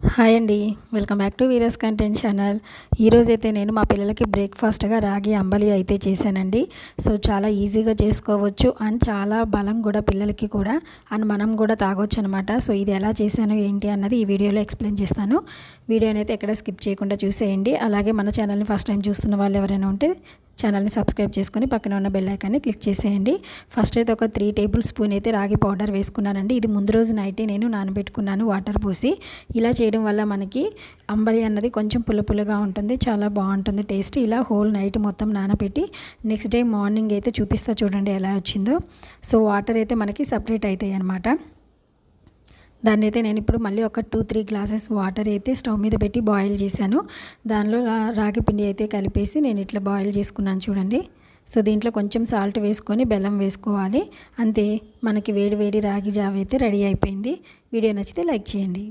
Hi అండి. Welcome back to వీరస్ content channel. ఈరోజైతే నేను మా పిల్లలకి బ్రేక్ఫాస్ట్గా రాగి అంబలి అయితే చేశానండి. సో చాలా ఈజీగా చేసుకోవచ్చు అండ్ చాలా బలం కూడా పిల్లలకి కూడా అండ్ మనం కూడా తాగొచ్చు అనమాట సో ఇది ఎలా చేశాను ఏంటి అన్నది ఈ వీడియోలో ఎక్స్ప్లెయిన్ చేస్తాను. వీడియోని అయితే ఎక్కడ స్కిప్ చేయకుండా చూసేయండి. అలాగే మన ఛానల్ని ఫస్ట్ టైం చూస్తున్న వాళ్ళు ఎవరైనా ఉంటే ఛానల్ని సబ్స్క్రైబ్ చేసుకొని పక్కన ఉన్న బెల్ ఐకాన్ని క్లిక్ చేసేయండి. ఫస్ట్ అయితే ఒక త్రీ టేబుల్ స్పూన్ అయితే రాగి పౌడర్ వేసుకున్నానండి. ఇది ముందు రోజు నైటే నేను నానబెట్టుకున్నాను వాటర్ పోసి. ఇలా చేయడం వల్ల మనకి అంబలి అన్నది కొంచెం పుల్ల పుల్లగా ఉంటుంది చాలా బాగుంటుంది టేస్ట్ ఇలా హోల్ నైట్ మొత్తం నానబెట్టి నెక్స్ట్ డే మార్నింగ్ అయితే చూపిస్తా చూడండి ఎలా వచ్చిందో. సో వాటర్ అయితే మనకి సపరేట్ అవుతాయి అన్నమాట. దాన్ని అయితే నేను ఇప్పుడు మళ్ళీ ఒక టూ త్రీ గ్లాసెస్ వాటర్ అయితే స్టవ్ మీద పెట్టి బాయిల్ చేశాను. దానిలో రాగి పిండి అయితే కలిపేసి నేను ఇట్లా బాయిల్ చేసుకున్నాను చూడండి. సో దీంట్లో కొంచెం సాల్ట్ వేసుకొని బెల్లం వేసుకోవాలి. అంతే మనకి వేడి వేడి రాగి జావ అయితే రెడీ అయిపోయింది. వీడియో నచ్చితే లైక్ చేయండి.